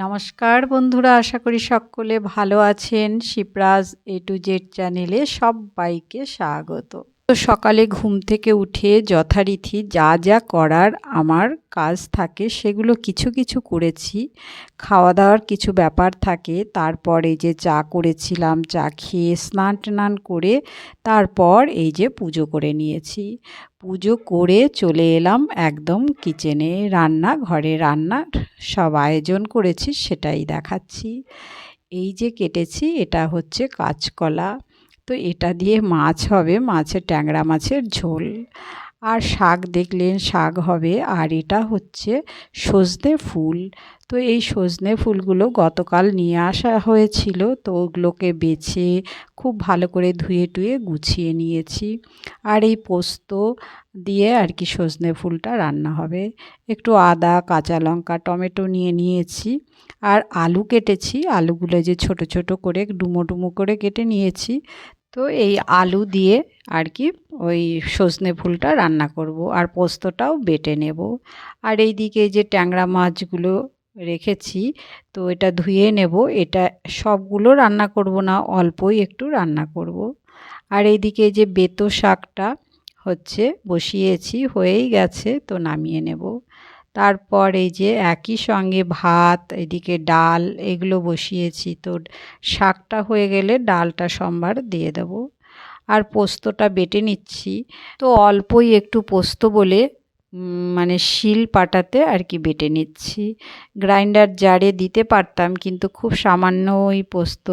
নমস্কার বন্ধুরা আশা করি সকলে ভালো আছেন। শিবরাজ এ টু জেড চ্যানেলে সবাইকে স্বাগত। তো সকালে ঘুম থেকে উঠে যথারীতি যা যা করার আমার কাজ থাকে সেগুলো কিছু কিছু করেছি। খাওয়া দাওয়ার কিছু ব্যাপার থাকে, তারপরে যে চা করেছিলাম, চা খেয়ে স্নান টান করে তারপর এই যে পুজো করে নিয়েছি। পুজো করে চলে এলাম একদম কিচেনে, রান্না ঘরে রান্নার সব আয়োজন করেছি সেটাই দেখাচ্ছি। এই যে কেটেছি, এটা হচ্ছে কাঁচকলা। তো এটা দিয়ে মাছ হবে, মাছের ট্যাংরা মাছের ঝোল। আর শাক দেখলেন, শাক হবে। আর এটা হচ্ছে সজনে ফুল। তো এই সজনে ফুলগুলো গতকাল নিয়ে আসা হয়েছিল। তো ওগুলোকে বেছে খুব ভালো করে ধুয়ে টুয়ে গুছিয়ে নিয়েছি। আর এই পোস্ত দিয়ে আর কি সজনে ফুলটা রান্না হবে। একটু আদা, কাঁচা লঙ্কা, টমেটো নিয়ে নিয়েছি। আর আলু কেটেছি। আলুগুলো যে ছোট ছোট করে ডুমো ডুমো করে কেটে নিয়েছি। তো এই আলু দিয়ে আর কি ওই সজনে ফুলটা রান্না করব আর পোস্তটাও বেটে নেব। আর এই দিকে যে ট্যাংরা মাছগুলো রেখেছি, তো এটা ধুয়ে নেব। এটা সবগুলো রান্না করব না, অল্পই একটু রান্না করব। আর এইদিকে যে বেতো শাকটা হচ্ছে বসিয়েছি, হয়েই গেছে, তো নামিয়ে নেব। তারপর এই যে একই সঙ্গে ভাত, এদিকে ডাল, এগুলো বসিয়েছি। তো শাকটা হয়ে গেলে ডালটা সোমবার দিয়ে দেব। আর পোস্তটা বেটে নিচ্ছি। তো অল্পই একটু পোস্ত বলে মানে শিল পাটাতে আর কি বেটে নিচ্ছি। গ্রাইন্ডার জারে দিতে পারতাম, কিন্তু খুব সামান্য ওই পোস্ত,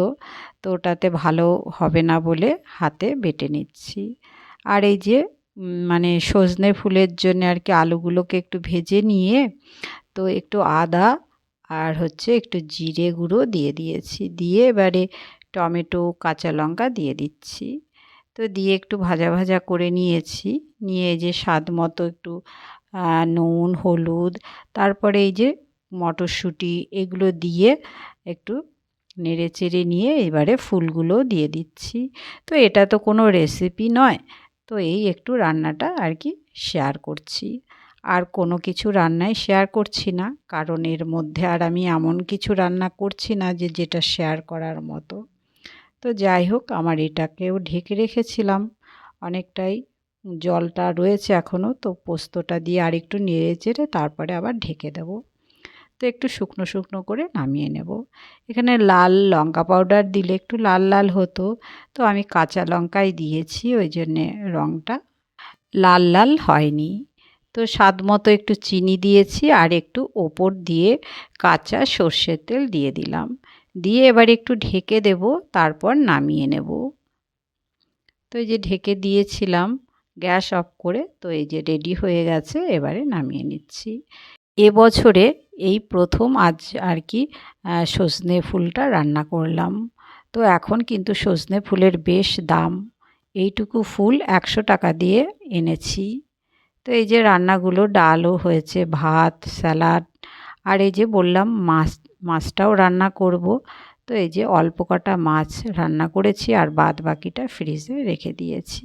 তো ওটাতে ভালো হবে না বলে হাতে বেটে নিচ্ছি। আর এই যে মানে সজনে ফুলের জন্য আর কি আলুগুলোকে একটু ভেজে নিয়ে তো একটু আদা আর হচ্ছে একটু জিরে গুঁড়ো দিয়ে দিয়েছি। দিয়ে এবারে টমেটো, কাঁচা লঙ্কা দিয়ে দিচ্ছি। তো দিয়ে একটু ভাজা ভাজা করে নিয়েছি। নিয়ে যে স্বাদ মতো একটু নুন, হলুদ, তারপরে এই যে মটরশুঁটি এগুলো দিয়ে একটু নেড়ে চেড়ে নিয়ে এবারে ফুলগুলো দিয়ে দিচ্ছি। তো এটা তো কোনো রেসিপি নয়। তো এই একটু রান্নাটা আর কি শেয়ার করছি। আর কোনো কিছু রান্নাই শেয়ার করছি না, কারণ এর মধ্যে আর আমি এমন কিছু রান্না করছি না যে যেটা শেয়ার করার মতো। তো যাই হোক, আমার এটাকেও ঢেকে রেখেছিলাম। অনেকটাই জলটা রয়েছে এখনও তো পোস্তটা দিয়ে আর একটু নেড়ে চেড়ে তারপরে আবার ঢেকে দেবো। তো একটু শুকনো শুকনো করে নামিয়ে নেব। এখানে লাল লঙ্কা পাউডার দিলে একটু লাল লাল হতো। তো আমি কাঁচা লঙ্কাই দিয়েছি, ওই জন্যে রঙটা লাল লাল হয়নি। তো স্বাদ মতো একটু চিনি দিয়েছি আর একটু ওপর দিয়ে কাঁচা সর্ষের তেল দিয়ে দিলাম। দিয়ে এবার একটু ঢেকে দেব, তারপর নামিয়ে নেব। তো এই যে ঢেকে দিয়েছিলাম, গ্যাস অফ করে, তো এই যে রেডি হয়ে গেছে, এবারে নামিয়ে নিচ্ছি। এবছরে এই প্রথম আজ আর কি সজনে ফুলটা রান্না করলাম। তো এখন কিন্তু সজনে ফুলের বেশ দাম। এইটুকু ফুল একশো টাকা দিয়ে এনেছি। তো এই যে রান্নাগুলো ডালও হয়েছে, ভাত, স্যালাড, আর এই যে বললাম মাছ, মাছটাও রান্না করব। তো এই যে অল্প কটা মাছ রান্না করেছি আর বাদ বাকিটা ফ্রিজে রেখে দিয়েছি।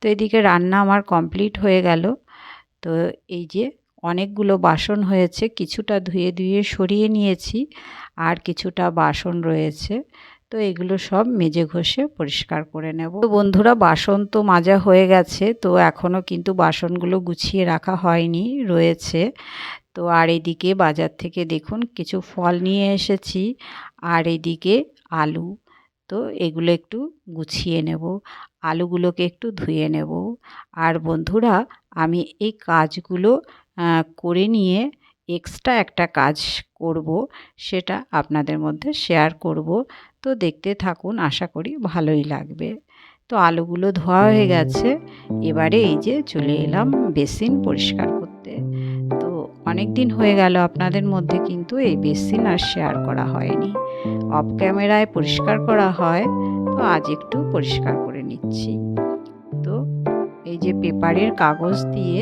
তো এদিকে রান্না আমার কমপ্লিট হয়ে গেল। তো এই যে অনেকগুলো বাসন হয়েছে, কিছুটা ধুয়ে ধুয়ে সরিয়ে নিয়েছি আর কিছুটা বাসন রয়েছে। তো এগুলো সব মেজে ঘষে পরিষ্কার করে নেব। তো বন্ধুরা, বাসন তো মাজা হয়ে গেছে, তো এখনও কিন্তু বাসনগুলো গুছিয়ে রাখা হয়নি, রয়েছে। তো আর এদিকে বাজার থেকে দেখুন কিছু ফল নিয়ে এসেছি আর এদিকে আলু। তো এগুলো একটু গুছিয়ে নেব, আলুগুলোকে একটু ধুয়ে নেব। আর বন্ধুরা, আমি এই কাজগুলো করে নিয়ে এক্সট্রা একটা কাজ করব, সেটা আপনাদের মধ্যে শেয়ার করব। তো দেখতে থাকুন, আশা করি ভালোই লাগবে। তো আলুগুলো ধোয়া হয়ে গেছে। এবারে এই যে চলে এলাম বেসিন পরিষ্কার করতে। তো অনেক দিন হয়ে গেল আপনাদের মধ্যে, কিন্তু এই বেসিন আর শেয়ার করা হয়নি। অফ ক্যামেরায় পরিষ্কার করা হয়। তো আজ একটু পরিষ্কার করে নিচ্ছি। যে পেপারের কাগজ দিয়ে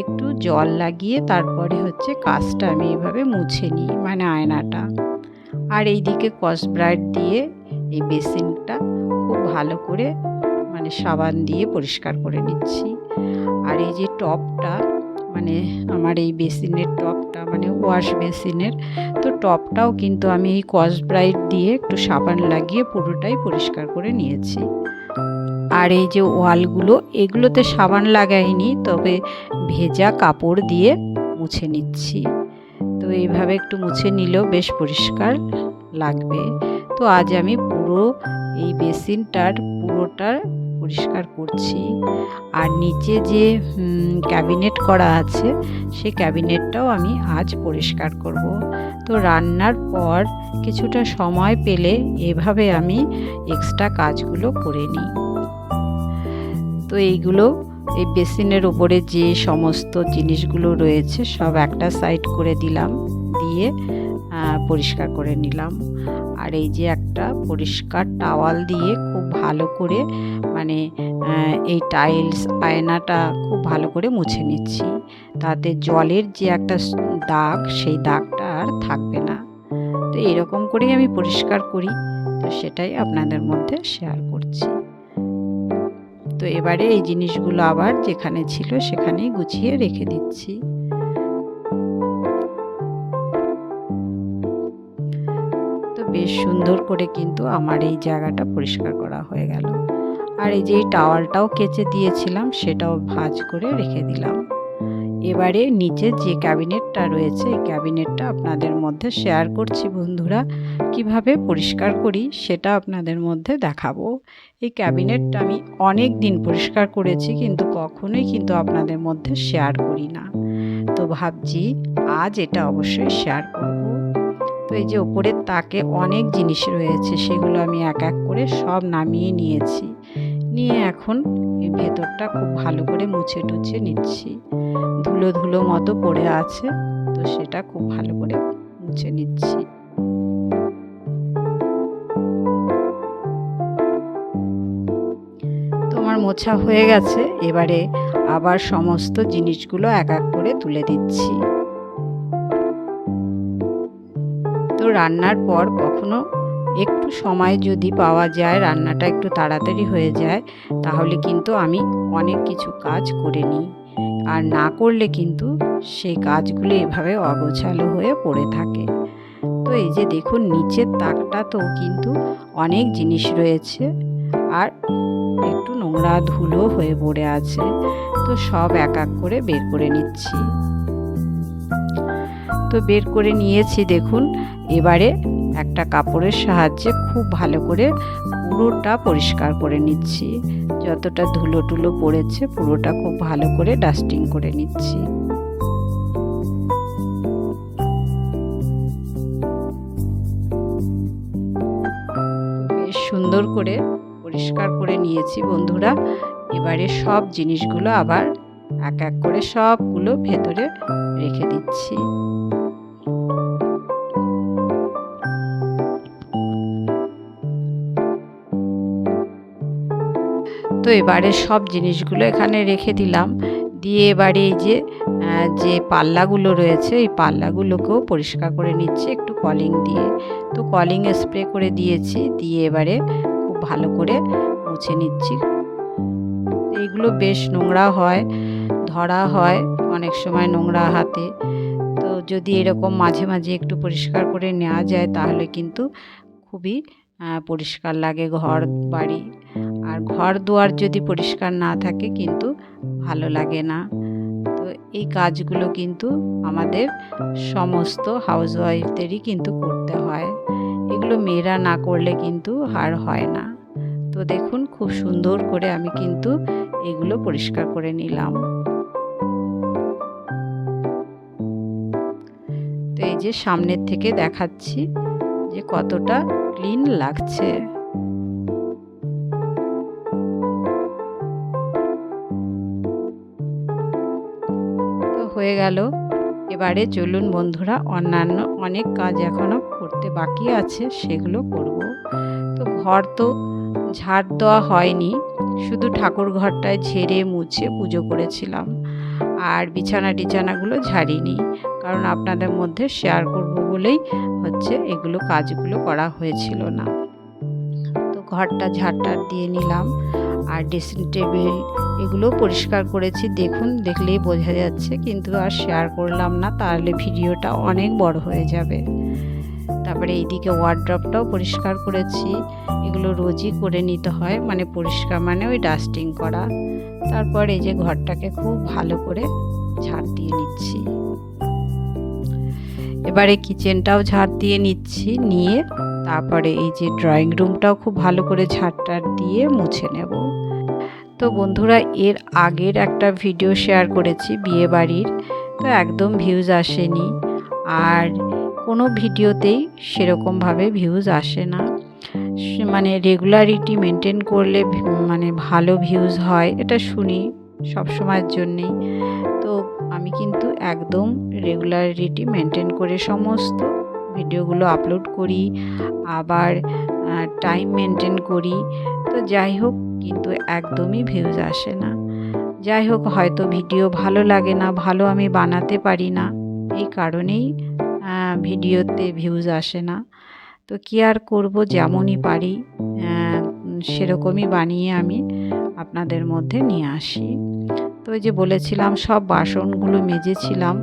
একটু জল লাগিয়ে তারপরে হচ্ছে কাজটা আমি এভাবে মুছে নিই মানে আয়নাটা। আর এইদিকে কসব্রাইট দিয়ে এই বেসিনটা খুব ভালো করে মানে সাবান দিয়ে পরিষ্কার করে নিচ্ছি। আর এই যে টপটা মানে আমার এই বেসিনের টপটা মানে ওয়াশ বেসিনের, তো টপটাও কিন্তু আমি এই কস ব্রাইট দিয়ে একটু সাবান লাগিয়ে পুরোটাই পরিষ্কার করে নিয়েছি। আর এই যে ওয়ালগুলো, এগুলোতে সাবান লাগাইনি, তবে ভেজা কাপড় দিয়ে মুছে নিচ্ছি। তো এইভাবে একটু মুছে নিলেও বেশ পরিষ্কার লাগবে। তো আজ আমি পুরো এই বেসিনটার পুরোটা পরিষ্কার করছি। আর নিচে যে ক্যাবিনেট করা আছে সেই ক্যাবিনেটটাও আমি আজ পরিষ্কার করব। তো রান্নার পর কিছুটা সময় পেলে এভাবে আমি এক্সট্রা কাজগুলো করে নিই। তো এইগুলো এই বেসিনের ওপরে যে সমস্ত জিনিসগুলো রয়েছে সব একটা সাইড করে দিলাম, দিয়ে পরিষ্কার করে নিলাম। আর এই যে একটা পরিষ্কার টাওয়াল দিয়ে খুব ভালো করে মানে এই টাইলস আয়নাটা খুব ভালো করে মুছে নিচ্ছি। তাতে জলের যে একটা দাগ সেই দাগটা আর থাকবে না। তো এরকম করেই আমি পরিষ্কার করি। তো সেটাই আপনাদের মধ্যে শেয়ার করছি। তো এবারে এই জিনিসগুলো আবার যেখানে ছিল সেখানেই গুছিয়ে রেখে দিচ্ছি। তো বেশ সুন্দর করে কিন্তু আমার এই জায়গাটা পরিষ্কার করা হয়ে গেল। আর এই যে টাওয়ালটাও কেচে দিয়েছিলাম সেটাও ভাজ করে রেখে দিলাম। এবারে নিচে যে ক্যাবিনেটটা রয়েছে, এই ক্যাবিনেটটা আপনাদের মধ্যে শেয়ার করছি বন্ধুরা। কীভাবে পরিষ্কার করি সেটা আপনাদের মধ্যে দেখাবো। এই ক্যাবিনেটটা আমি অনেক দিন পরিষ্কার করেছি, কিন্তু কখনোই কিন্তু আপনাদের মধ্যে শেয়ার করি না। তো ভাবছি আজ এটা অবশ্যই শেয়ার করব। তো এই যে ওপরের তাকে অনেক জিনিস রয়েছে, সেগুলো আমি এক এক করে সব নামিয়ে নিয়েছি। নিয়ে এখন এই ভেতরটা খুব ভালো করে মুছে টুছে নিচ্ছি। ধুলো ধুলো মতো পড়ে আছে, তো সেটা খুব ভালো করে মুছে নিচ্ছি। তোমার মোছা হয়ে গেছে, এবারে আবার সমস্ত জিনিসগুলো এক এক করে তুলে দিচ্ছি। তো রান্নার পর কখনো একটু সময় যদি পাওয়া যায়, রান্নাটা একটু তাড়াতাড়ি হয়ে যায়, তাহলে কিন্তু আমি অনেক কিছু কাজ করে নিই। আর না করলে কিন্তু সেই কাজগুলো এভাবে অগোছালো হয়ে পড়ে থাকে। তো এই যে দেখুন, নিচের তাকটা তো কিন্তু অনেক জিনিস রয়েছে, আর একটু নোংরা ধুলো হয়ে পড়ে আছে, তো সব এক এক করে বের করে নিচ্ছি। তো বের করে নিয়েছি, দেখুন, এবারে একটা কাপড়ের সাহায্যে খুব ভালো করে পুরোটা পরিষ্কার করে নিচ্ছি। যতটা ধুলো টুলো পড়েছে পুরোটা খুব ভালো করে ডাস্টিং করে নিচ্ছি। বেশ সুন্দর করে পরিষ্কার করে নিয়েছি বন্ধুরা। এবারে সব জিনিসগুলো আবার এক এক করে সবগুলো ভেতরে রেখে দিচ্ছি। তো এবারে সব জিনিসগুলো এখানে রেখে দিলাম। দিয়ে এবারে এই যে যে পাল্লাগুলো রয়েছে এই পাল্লাগুলোকেও পরিষ্কার করে নিচ্ছি একটু কলিং দিয়ে। তো কলিং স্প্রে করে দিয়েছি, দিয়ে এবারে খুব ভালো করে মুছে নিচ্ছি। এইগুলো বেশ নোংরা হয়, ধরা হয় অনেক সময় নোংরা হাতে। তো যদি এরকম মাঝে মাঝে একটু পরিষ্কার করে নেওয়া যায়, তাহলে কিন্তু খুবই পরিষ্কার লাগে ঘর বাড়ি। আর ঘর দুয়ার যদি পরিষ্কার না থাকে কিন্তু ভালো লাগে না। তো এই কাজগুলো কিন্তু আমাদের সমস্ত হাউস হাউসওয়াইফদেরই কিন্তু করতে হয়। এগুলো মেয়েরা না করলে কিন্তু হার হয় না। তো দেখুন, খুব সুন্দর করে আমি কিন্তু এগুলো পরিষ্কার করে নিলাম। তো এই যে সামনের থেকে দেখাচ্ছি যে কতটা ক্লিন লাগছে। হয়ে গেল। এবারে চলুন বন্ধুরা, অন্যান্য অনেক কাজ এখনও করতে বাকি আছে, সেগুলো করব। তো ঘর তো ঝাড় দেওয়া হয়নি, শুধু ঠাকুর ঘরটায় ঝেড়ে মুছে পুজো করেছিলাম। আর বিছানা টিছানাগুলো ঝাড়িনি, কারণ আপনাদের মধ্যে শেয়ার করব বলেই হচ্ছে এগুলো কাজগুলো করা হয়েছিল না। তো ঘরটা ঝাড়টার দিয়ে নিলাম, আর ড্রেসিং টেবিল এগুলো পরিষ্কার করেছি। দেখুন, দেখলেই বোঝা যাচ্ছে। কিন্তু আর শেয়ার করলাম না, তাহলে ভিডিওটা অনেক বড় হয়ে যাবে। তারপরে এইদিকে ওয়ার্ড্রপটাও পরিষ্কার করেছি। এগুলো রোজই করে নিতে হয় মানে পরিষ্কার মানে ওই ডাস্টিং করা। তারপর এই যে ঘরটাকে খুব ভালো করে ঝাড় দিয়ে নিচ্ছি। এবারে কিচেনটাও ঝাড় দিয়ে নিচ্ছি, নিয়ে তারপরে এই যে ড্রয়িং রুমটাও খুব ভালো করে ঝাড়টার দিয়ে মুছে নেব। তো বন্ধুরা, এর আগের একটা ভিডিও শেয়ার করেছি বিয়ে বাড়ির তো একদম ভিউজ আসেনি। আর কোনো ভিডিওতেই সেরকমভাবে ভিউজ আসে না। মানে রেগুলারিটি মেনটেন করলে মানে ভালো ভিউজ হয়, এটা শুনি সব সময়ের জন্যেই। তো আমি কিন্তু একদম রেগুলারিটি মেনটেন করে সমস্ত ভিডিওগুলো আপলোড করি, আবার টাইম মেনটেন করি। তো যাই হোক কিন্তু একদমই ভিউজ আসে না। যাই হোক, হয়তো ভিডিও ভালো লাগে না, ভালো আমি বানাতে পারি না। এই কারণেই ভিডিওতে ভিউজ আসে না। তো কি আর করব, যেমনই পারি সেরকমই বানিয়ে আমি আপনাদের মধ্যে নিয়ে আসি। তো যে বলেছিলাম, সব বাসনগুলো মেজেছিলাম।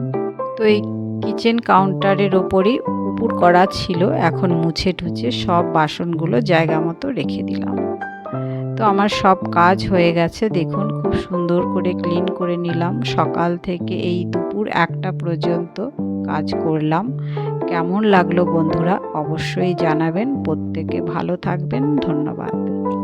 তো এই কিচেন কাউন্টারের ওপরই উপর করা ছিল, এখন মুছে টুছে সব বাসনগুলো জায়গা মতো রেখে দিলাম। তো আমার সব কাজ হয়ে গেছে। দেখুন, খুব সুন্দর করে ক্লিন করে নিলাম। সকাল থেকে এই দুপুর একটা পর্যন্ত কাজ করলাম। কেমন লাগল বন্ধুরা, অবশ্যই জানাবেন। প্রত্যেকে ভালো থাকবেন। ধন্যবাদ।